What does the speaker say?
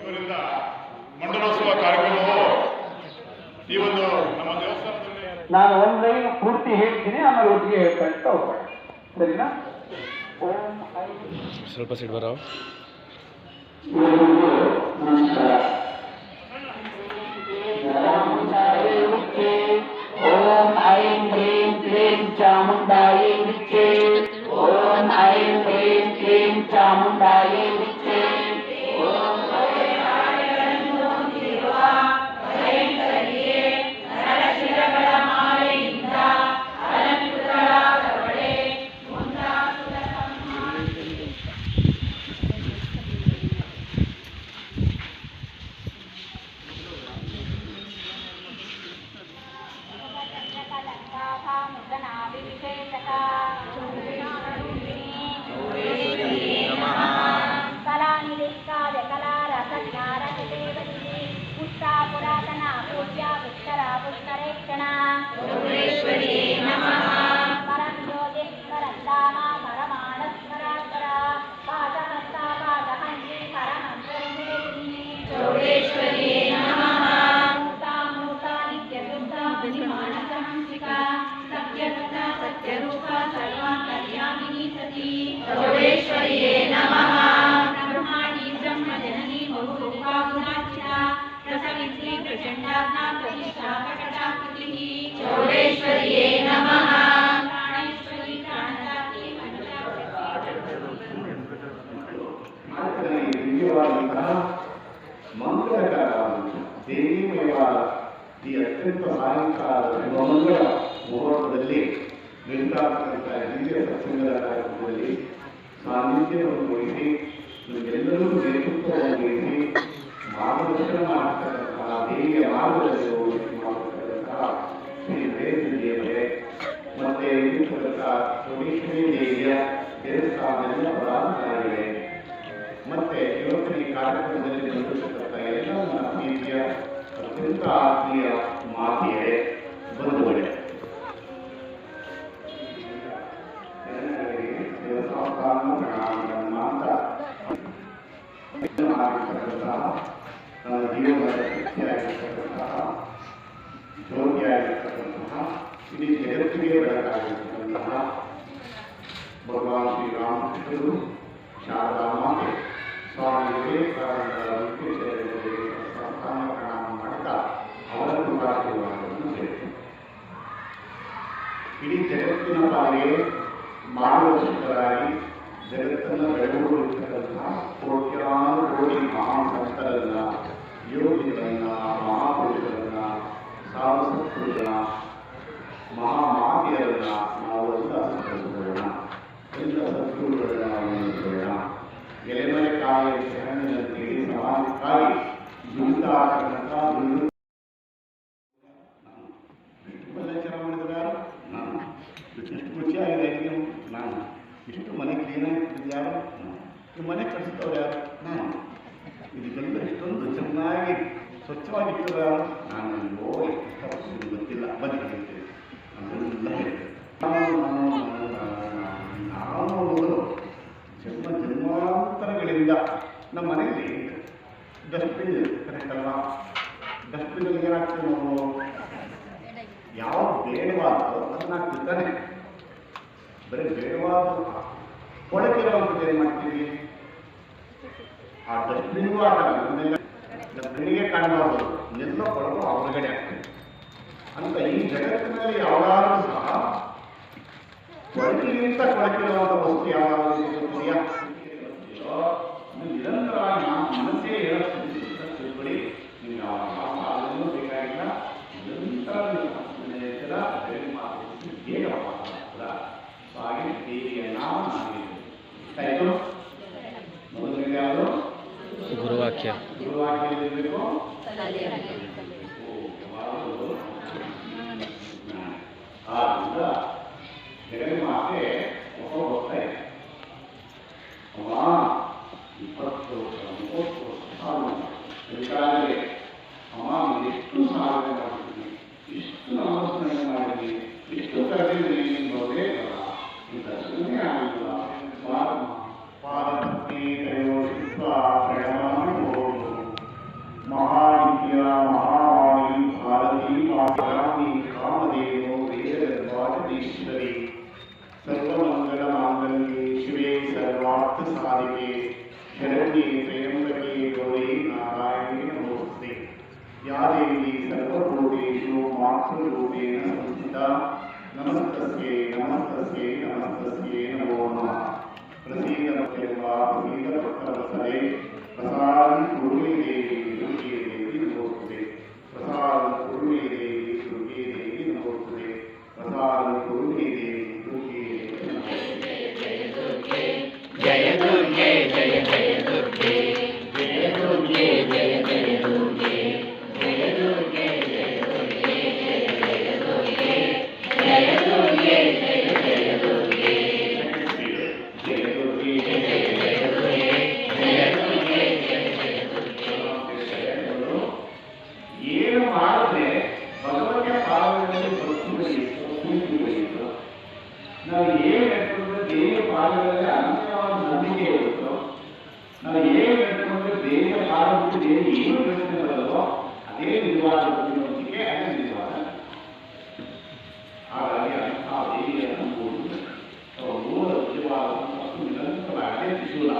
ಇವರಿಂದ ಮಂಡಲೋತ್ಸವ ಕಾರ್ಯಕ್ರಮವು ಈ ಒಂದು ನಮ್ಮ ದೇವಸ್ಥಾನದಲ್ಲಿ ನಾನು ಒಂದು ಲೈನ್ ಪೂರ್ತಿ ಹೇಳ್ತೀನಿ ಆಮೇಲೆ ಒಟ್ಟಿಗೆ ಹೇಳ್ತಾ ಹೋಗೋಣ. ಸರಿನಾ? ಓಂ ಐಂ ಸ್ವಲ್ಪ ಸೈಡ್ ಬರೋ. चामुण्डायै मित्रे विशेषता ಈ ಅತ್ಯಂತ ಸಾಯಂಕಾಲ ಮಂಗಳ ಮುಹೂರ್ತದಲ್ಲಿ ನಡೆದಾರ್ತಕ್ಕಂಥ ದಿವ್ಯ ಸತ್ಸಂಗದ ಕಾರ್ಯಕ್ರಮದಲ್ಲಿ ಸಾನ್ನಿಧ್ಯವನ್ನು ವಹಿಸಿ ನಿಮಗೆಲ್ಲರೂ ನೇತೃತ್ವವನ್ನು ವಹಿಸಿ ಮಾರ್ಗದರ್ಶನ ಮಾಡತಕ್ಕಂತಹ ದೇವಿಯ ಮಾರ್ಗದಲ್ಲಿ ವಹಿಸಿ ಮಾಡತಕ್ಕಂತಹ ಶ್ರೀ ದೇವರೇ ಮತ್ತೆ ಇರ್ತಕ್ಕಂಥ ಚೌಡೇಶ್ವರಿ ದೇವಿಯ ದೇವಸ್ಥಾನದ ಪದಾಧಿಕಾರಿಗಳೇ ಮತ್ತೆ ಇವತ್ತಿನ ಈ ಕಾರ್ಯಕ್ರಮದಲ್ಲಿ ಬಂದಿರತಕ್ಕಂಥ ಎಲ್ಲ ನನ್ನ अत्यंत आत्मीय माती है। ಜಗತ್ತಿನ ಪಾಲಿಗೆ ಮಾರ್ಗದರ್ಶಕರಾಗಿ ಜಗತ್ತನ್ನು ಬೆಳಗುತ್ತಿರ್ತಕ್ಕಂತಹ ಕೋಟ್ಯಾನು ಕೋಟಿ ಮಹಾಸಂತರನ್ನ ಯೋಗಿಗಳನ್ನ ಮಹಾಪುರುಷರನ್ನ ಸಾಧುಸತ್ಪುರುಷರನ್ನ ಮಹಾಮಾತೆಯರನ್ನ ಇಷ್ಟು ಮನೆ ಕ್ಲೀನಾಗಿ ಯಾರು? ಮನೆ ಕಳಿಸ್ತವ್ರು ಯಾರು? ನಾನು. ಇದಕ್ಕೆಲ್ಲ ಇಷ್ಟೊಂದು ಚೆನ್ನಾಗಿ ಸ್ವಚ್ಛವಾಗಿ ಇಟ್ಟಿದ್ರು ಯಾರು? ನಾನು. ಓ ಎಷ್ಟು ಗೊತ್ತಿಲ್ಲ. ಬನ್ನಿ ಹೇಳ್ತೀನಿ. ಅದೆಲ್ಲ ನಾವು ಜನ್ಮ ಜನ್ಮಾಂತರಗಳಿಂದ ನಮ್ಮ ಮನೆಯಲ್ಲಿ ಡಸ್ಟ್ಬಿನ್ ಕರೆಕ್ಟ್ ಅಲ್ವಾ ಡಸ್ಟ್ಬಿನಲ್ಲಿ ಏನಾಗ್ತದೆ ನಾವು ಯಾವ ಬೇಡವಾದೋ ಅದನ್ನ ಹಾಕ್ತಿರ್ತಾನೆ ಬರೀ ಬೇಡವಾದ ಕೊಳಕಿರೋವಂಥದ್ದು ಏನು ಮಾಡ್ತೀವಿ. ಆ ಡಸ್ಟ್ಬಿನ್ಗೂ ಆಗಲ್ಲ ಡಸ್ಟ್ಬಿನ್ಗೆ ಕಾಣಬಾರ್ದು ಎಲ್ಲ ಕೊಳಕು ಹೊರಗಡೆ ಆಗ್ತದೆ. ಅಂತ ಈ ಜಗತ್ತಿನಲ್ಲಿ ಯಾವಾಗಲೂ ಸಹ ಕೊಳಕಿಗಿಂತ ಕೊಳಕಿರುವಂಥ ವಸ್ತು ಯಾವಾಗಲೂ ಗೊತ್ತಿದೆಯಾ ગુરુવાક્ય ಇಷ್ಟು ಕಡಿಮೆ ಹೋದೆ ಇಂಥ ಸುಮ್ಮನೆ ಆಗಿಲ್ಲ will be ಹಾಗಾಗಿ ಆ ದೇವಿಯನ್ನು ಕೂಡುವುದು ಮೂಲ ನಿಜವಾದ ಮತ್ತು ನಿರಂತರವಾಗದೇ ಶಿಶುಲ